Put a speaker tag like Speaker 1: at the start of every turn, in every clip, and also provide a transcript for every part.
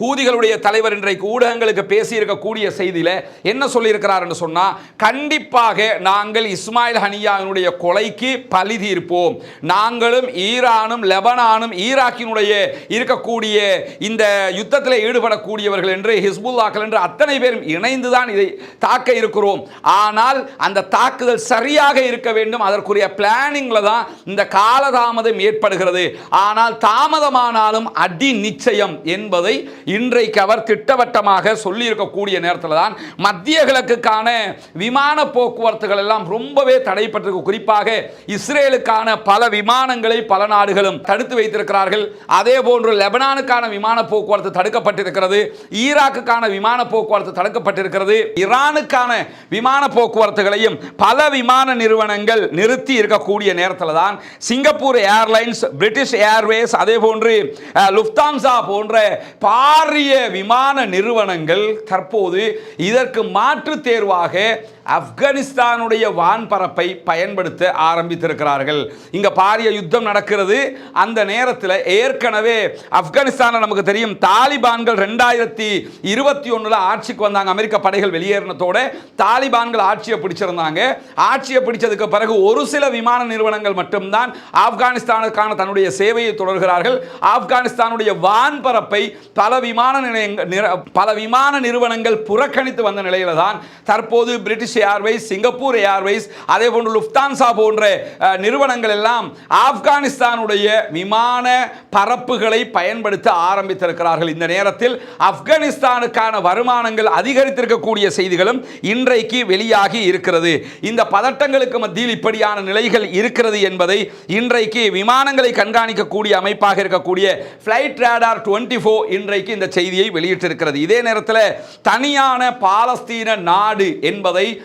Speaker 1: ஹூதிகளுடைய தலைவர் இன்றைக்கு ஊடகங்களுக்கு பேசியிருக்கக்கூடிய செய்தியில் என்ன சொல்லியிருக்கிறார் என்று சொன்னால் கண்டிப்பாக நாங்கள் இஸ்மாயில் ஹனியாவினுடைய கொலைக்கு பழி தீர்ப்போம். நாங்களும் ஈரானும் லெபனானும் ஈராக்கினுடைய இருக்கக்கூடிய இந்த யுத்தத்தில் ஈடுபடக்கூடியவர்கள் என்று ஹிஸ்புல்லாக்கள் என்று அத்தனை பேரும் இணைந்து தான் இதை தாக்க இருக்கிறோம். ஆனால் அந்த தாக்குதல் சரியாக இருக்க வேண்டும். அதற்குரிய பிளானிங்கில் தான் இந்த காலதாமதம் ஏற்படுகிறது. ஆனால் தாமதமானாலும் அடி நிச்சயம் என்பதை இன்றைக்கு அவர் திட்டவட்டமாக சொல்லியிருக்கக்கூடிய நேரத்தில் தான் மத்திய கிழக்குக்கான விமான போக்குவரத்துகள் எல்லாம் ரொம்பவே தடைப்பட்டிருக்கு. குறிப்பாக இஸ்ரேலுக்கான பல விமானங்களை பல நாடுகளும் தடுத்து வைத்திருக்கிறார்கள். அதே போன்று லெபனானுக்கான விமான போக்குவரத்து தடுக்கப்பட்டிருக்கிறது. ஈராக்குக்கான விமான போக்குவரத்து தடுக்கப்பட்டிருக்கிறது. ஈரானுக்கான விமான போக்குவரத்துகளையும் பல விமான நிறுவனங்கள் நிறுத்தி இருக்கக்கூடிய நேரத்தில் தான் சிங்கப்பூர் ஏர்லைன்ஸ் பிரிட்டிஷ் ஏர்வேஸ் அதே போன்று லுப்தான்சா போன்ற பா பாரிய விமான நிறுவனங்கள் தற்போது இதற்கு மாற்று தேர்வாக ஆப்கானிஸ்தானுடைய வான்பரப்பை பயன்படுத்த ஆரம்பித்திருக்கிறார்கள். இங்க பாரிய யுத்தம் நடக்கிறது. அந்த நேரத்தில் ஏற்கனவே ஆப்கானிஸ்தானில் நமக்கு தெரியும் தாலிபான்கள் ரெண்டாயிரத்தி இருபத்தி ஒன்றில் ஆட்சிக்கு வந்தாங்க. அமெரிக்க படைகள் வெளியேறினத்தோட தாலிபான்கள் ஆட்சியை பிடிச்சிருந்தாங்க. ஆட்சியை பிடிச்சதுக்கு பிறகு ஒரு சில விமான நிறுவனங்கள் மட்டும்தான் ஆப்கானிஸ்தானுக்கான தன்னுடைய சேவையை தொடர்கிறார்கள். ஆப்கானிஸ்தானுடைய வான்பரப்பை பல விமான நிலையங்கள் நிற- பல விமான நிறுவனங்கள் புறக்கணித்து வந்த நிலையில தான் தற்போது பிரிட்டிஷ் ஏர்வைஸ் சிங்கப்பூர் ஏர்வைஸ் அதே போன்று லுப்தான்சா போன்ற நிறுவனங்கள் எல்லாம் ஆப்கானிஸ்தானுடைய விமான பரப்புகளை பயன்படுத்த ஆரம்பித்திருக்கிறார்கள். இந்த நேரத்தில் ஆப்கானிஸ்தானுக்கான வருமானங்கள் அதிகரித்திருக்கக்கூடிய செய்திகளும் இன்றைக்கு வெளியாகி இருக்கிறது. இந்த பதட்டங்களுக்கு மத்தியில் இப்படியான நிலைகள் இருக்கிறது என்பதை இன்றைக்கு விமானங்களை கண்காணிக்கக்கூடிய அமைப்பாக இருக்கக்கூடிய ஃப்ளைட் ரேடார் டுவெண்ட்டி ஃபோர் இன்றைக்கு இந்த செய்தியை வெளியிட்டிருக்கிறது. இதே நேரத்தில் தனியான பாலஸ்தீன நாடு என்பதை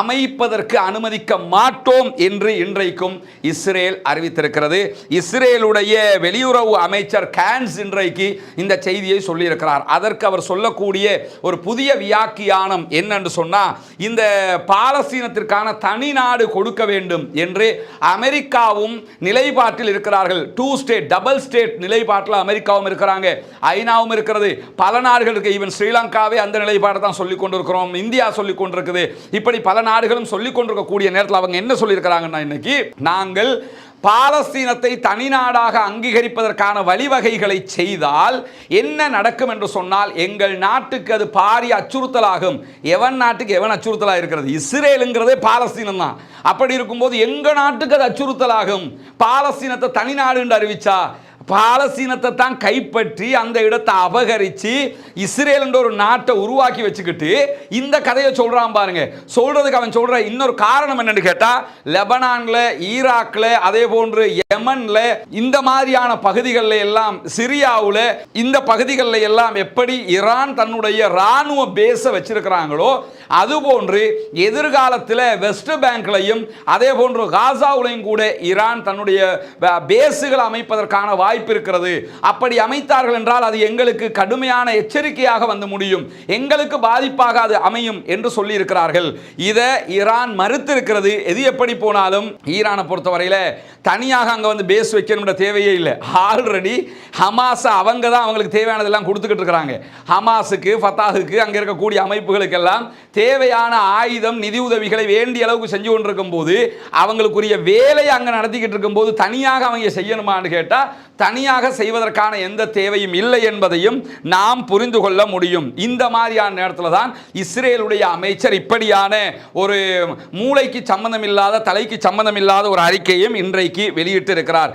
Speaker 1: அமைப்பதற்கு அனுமதிக்க மாட்டோம் என்று இன்றைக்கும் இஸ்ரேல் அறிவித்திருக்கிறது. இஸ்ரேலுடைய வெளியுறவு அமைச்சர் கேன்ஸ் இன்றைக்கு இந்த செய்தியை சொல்லியிருக்கிறார். அதற்கு அவர் சொல்லக்கூடிய ஒரு புதிய வியாக்கியானம் என்னென்று சொன்னால் இந்த பாலஸ்தீனத்திற்கான தனி நாடு கொடுக்க வேண்டும் என்று அமெரிக்காவும் நிலைப்பாட்டில் இருக்கிறார்கள். டூ ஸ்டேட் டபுள் ஸ்டேட் நிலைப்பாட்டில் அமெரிக்காவும் இருக்கிறாங்க. ஐநாவும் இருக்கிறது. பல நாடுகள் இருக்கு. ஈவன் ஸ்ரீலங்காவே அந்த நிலைப்பாட்டை தான் சொல்லிக் கொண்டிருக்கிறோம். இந்தியா சொல்லிக் கொண்டிருக்குது. இப்படி பல நாடுகளும் சொல்லிக் கொண்டிருக்கக்கூடிய நேரத்தில் அவங்க என்ன சொல்லியிருக்கிறாங்கன்னா இன்னைக்கு நாங்கள் பாலஸ்தீனத்தை தனிநாடாக அங்கீகரிப்பதற்கான வழிவகைகளை செய்தால் என்ன நடக்கும் என்று சொன்னால் எங்கள் நாட்டுக்கு அது பாரிய அச்சுறுத்தலாகும். எவன் நாட்டுக்கு எவன் அச்சுறுத்தலாக இருக்கிறது? இஸ்ரேலுங்கிறதே பாலஸ்தீனம் தான். அப்படி இருக்கும்போது எங்கள் நாட்டுக்கு அது அச்சுறுத்தலாகும்? பாலஸ்தீனத்தை தனிநாடு என்று அறிவிச்சா பாலஸ்தீனத்தை தான் கைப்பற்றி அந்த இடத்தை அபகரித்து இஸ்ரேல்ன்ற ஒரு நாட்டை உருவாக்கி வச்சுக்கிட்டு இந்த கதையை சொல்கிறான் பாருங்க. சொல்கிறதுக்கு அவன் சொல்கிற இன்னொரு காரணம் என்னன்னு கேட்டால் லெபனானில் ஈராக்கில் அதே போன்று யமனில் இந்த மாதிரியான பகுதிகளில் எல்லாம் சிரியாவில் இந்த பகுதிகளில் எல்லாம் எப்படி ஈரான் தன்னுடைய ராணுவ பேஸை வச்சிருக்கிறாங்களோ அதுபோன்று எதிர்காலத்தில் வெஸ்ட் பேங்க்லையும் அதே போன்று காசாவுலையும் கூட ஈரான் தன்னுடைய பேஸுகளை அமைப்பதற்கான வாய்ப்பு இருக்கிறது அப்படி அமைத்தார்கள் என்றால் அது எங்களுக்கு கடுமையான எச்சரிக்கையாக வந்து முடியும். எங்களுக்கு பாதிப்பாக அது அமையும் என்று சொல்லி இருக்கிறார்கள் இதை ஈரான் மறுத்திருக்கிறது. எது எப்படி போனாலும் ஈரானை பொறுத்தவரையில் தனியாக அங்கே வந்து பேஸ் வைக்கணும்ன்ற தேவையே இல்லை. ஆல்ரெடி ஹமாஸை அவங்க தான் அவங்களுக்கு தேவையானதெல்லாம் கொடுத்துக்கிட்டு இருக்கிறாங்க. ஹமாஸுக்கு ஃபத்தாஹுக்கு அங்கே இருக்கக்கூடிய அமைப்புகளுக்கெல்லாம் தேவையான ஆயுதம் நிதி உதவிகளை வேண்டிய அளவுக்கு செஞ்சு கொண்டிருக்கும் போது அவங்களுக்குரிய வேலையை அங்கே நடத்திக்கிட்டு இருக்கும்போது தனியாக அவங்க செய்யணுமான்னு கேட்டால் தனியாக செய்வதற்கான எந்த தேவையும் இல்லை என்பதையும் நாம் புரிந்து கொள்ள முடியும். இந்த மாதிரியான நேரத்தில் தான் இஸ்ரேலுடைய அமைச்சர் இப்படியான ஒரு மூளைக்கு சம்பந்தம் இல்லாத தலைக்கு சம்பந்தம் இல்லாத ஒரு அறிக்கையும் இன்றைக்கு வெளியிட்டு இருக்கிறார்